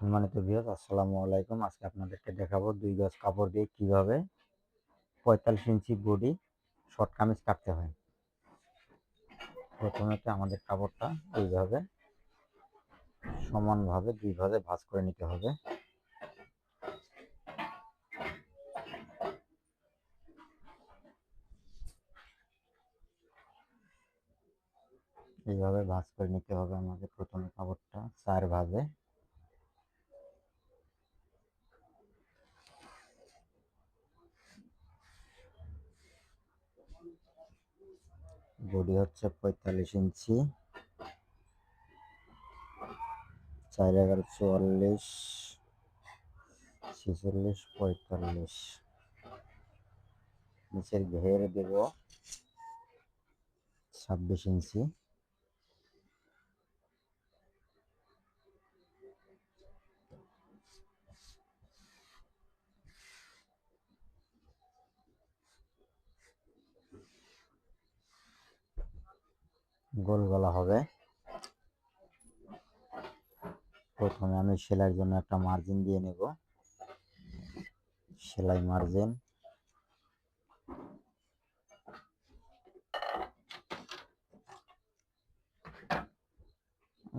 সম্মানিত ভিউয়ার্স আসসালামু আলাইকুম। আজকে আপনাদেরকে দেখাবো দুই গজ কাপড় দিয়ে কীভাবে পঁয়তাল্লিশ ইঞ্চি বডি শর্ট কামিজ কাটতে হয়। প্রথমত আমাদের কাপড়টা এইভাবে সমানভাবে দুই ভাগে ভাঁজ করে নিতে হবে। এইভাবে ভাঁজ করে নিতে হবে আমাদের প্রথমে কাপড়টা চার ভাগে বডি হচ্ছে পঁয়তাল্লিশ ইঞ্চি। চার এগারো চুয়াল্লিশ ছেচল্লিশ পঁয়তাল্লিশ। নিচের ঘের দেব ছাব্বিশ ইঞ্চি। গোল গলা হবে। প্রথমে আমি সেলাইয়ের জন্য একটা মার্জিন দিয়ে নেব। সেলাই মার্জিন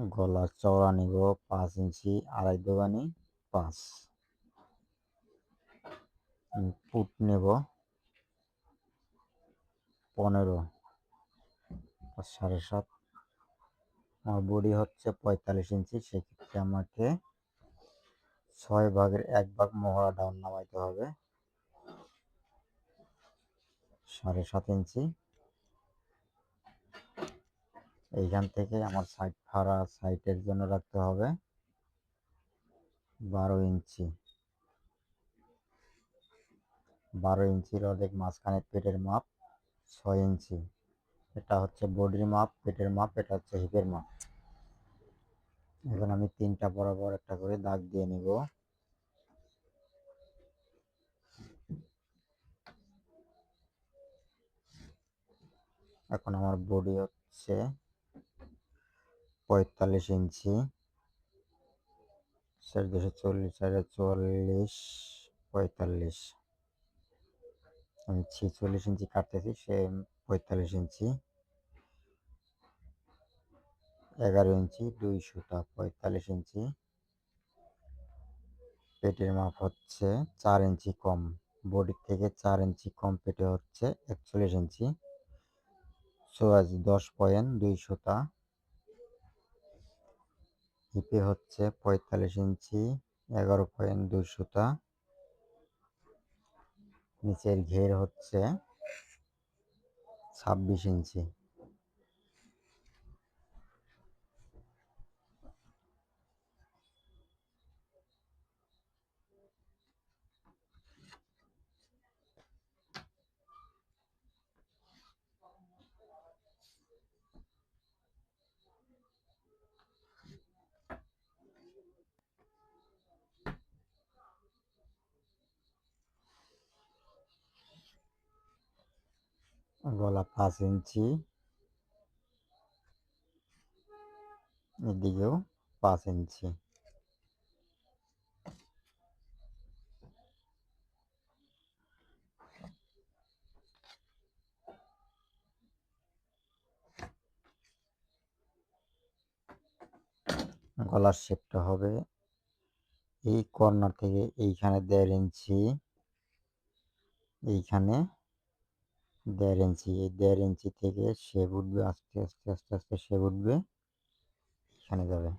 গলার চওড়া নিব পাঁচ ইঞ্চি, আড়াই দোকানি, পাঁচ। পুট নেব। পনেরো। সাড়ে সাত। আমার বডি হচ্ছে পঁয়তাল্লিশ ইঞ্চি, সেক্ষেত্রে আমাকে ছয় ভাগের এক ভাগ মহড়া ডাউন নামাইতে হবে। সাড়ে সাত ইঞ্চি। এইখান থেকে আমার সাইড ফাড়া সাইটের জন্য রাখতে হবে। বারো ইঞ্চি। বারো ইঞ্চির অর্ধেক মাঝখানে পেটের মাপ, ছয় ইঞ্চি। এটা হচ্ছে বডির মাপ, পেটের মাপ, এটা হচ্ছে হিপের মাপ। এখন আমি তিনটা বরাবর একটা করে দাগ দিয়ে নিব। এখন আমার বডি হচ্ছে পঁয়তাল্লিশ ইঞ্চি। দুশো চল্লিশ চার চুয়াল্লিশ পঁয়তাল্লিশ। আমি ছিচল্লিশ ইঞ্চি কাটতেছি, সে পঁয়তাল্লিশ ইঞ্চি। এগারো ইঞ্চি দুই সুতা পঁয়তাল্লিশ ইঞ্চি। পেটের মাপ হচ্ছে চার ইঞ্চি কম। বডির থেকে চার ইঞ্চি কম পেটে হচ্ছে একচল্লিশ ইঞ্চি। সোয়াজ দশ পয়েন্ট দুই সুতা হিপে হচ্ছে পঁয়তাল্লিশ ইঞ্চি, এগারো পয়েন্ট দুই সুতা নিচের ঘের হচ্ছে ছাব্বিশ ইঞ্চি। গলা পাঁচ ইঞ্চি। এদিকেও পাঁচ ইঞ্চি। গলার শেপটা হবে এই কর্নার থেকে এইখানে দেড় ইঞ্চি, এইখানে দেড় ইঞ্চি, এই দেড় ইঞ্চি থেকে শেপ উঠবে, আস্তে আস্তে আস্তে আস্তে শেপ উঠবে, এখানে যাবে।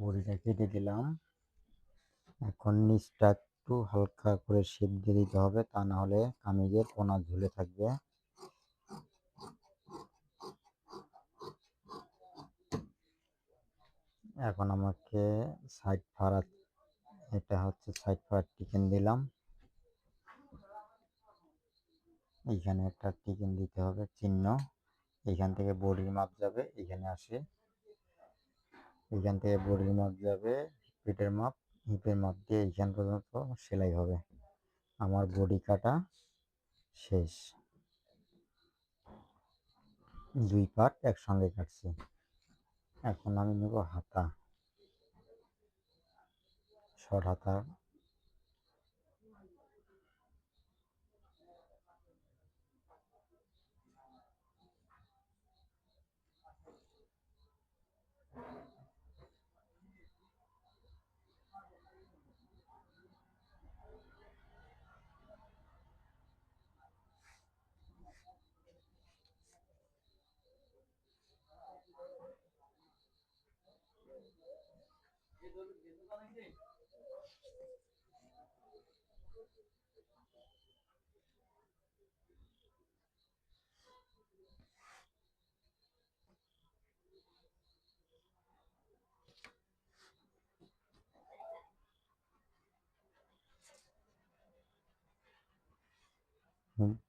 বড়িটা কেটে দিলাম। এখন নিচটা একটু হালকা করে শেপ দিয়ে দিতে হবে, তা না হলে কামিজের কোনা ঝুলে থাকবে। এখন আমাকে সাইড ফাড়া, এটা হচ্ছে সাইড ফাড়ার টিকেন দিলাম। এইখানে একটা টিকেন দিতে হবে, চিহ্ন। এইখান থেকে বডির মাপ যাবে এখানে আসে। এইখান থেকে বডির মাপ যাবে পেটের মাপ হিপের মাপ দিয়ে এইখান পর্যন্ত সেলাই হবে। আমার বডি কাটা শেষ। দুই পার্ট একসঙ্গে কাটছি। এখন আমি নেব হাতা। শর্ট হাতা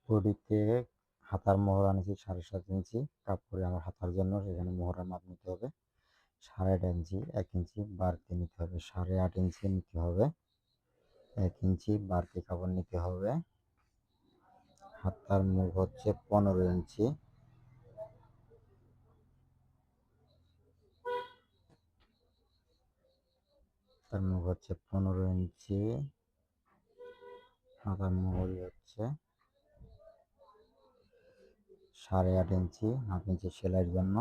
বডিতে হাতার মোহর আনেছি সাড়ে সাত ইঞ্চি, কাপড়ে আমার হাতার জন্য, সেখানে মোহরের মাপ নিতে হবে। সাড়ে আট ইঞ্চি, এক ইঞ্চি বাড়তি নিতে হবে। সাড়ে আট ইঞ্চি নিতে হবে, এক ইঞ্চি বাড়তি কাপড় নিতে হবে। হাতার মুখ হচ্ছে পনেরো ইঞ্চি। তার মুখ হচ্ছে পনেরো ইঞ্চি। হাতার মোহরি হচ্ছে সাড়ে আট ইঞ্চি, হাফ ইঞ্চি সেলাইয়ের জন্য।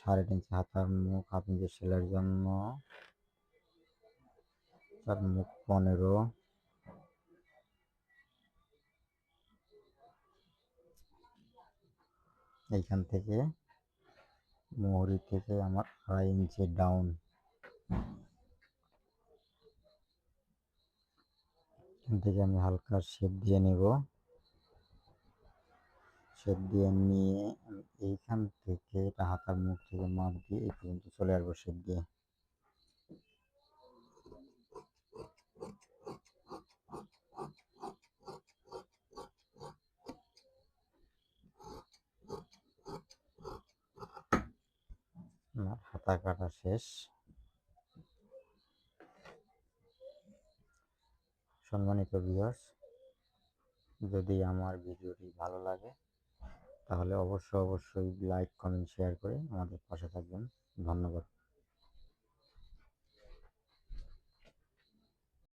সাড়ে ইঞ্চি হাতার মুখ হাফ ইঞ্চি সেলাইয়ের জন্য তার মুখ পনেরো। এইখান থেকে মোহরি থেকে আমার আড়াই ইঞ্চি ডাউন এখান থেকে আমি হালকা শেপ দিয়ে নেব। শেপ দিয়ে নিয়ে আমি এইখান থেকে এটা হাতার মুখ থেকে মাপ দিয়ে এই পর্যন্ত চলে আসব শেপ দিয়ে। আমার হাতা কাটা শেষ। সম্মানিত ভিউয়ার্স যদি আমার ভিডিওটি ভালো লাগে তাহলে অবশ্যই অবশ্যই লাইক কমেন্ট শেয়ার করে আমাদের পাশে থাকবেন। ধন্যবাদ।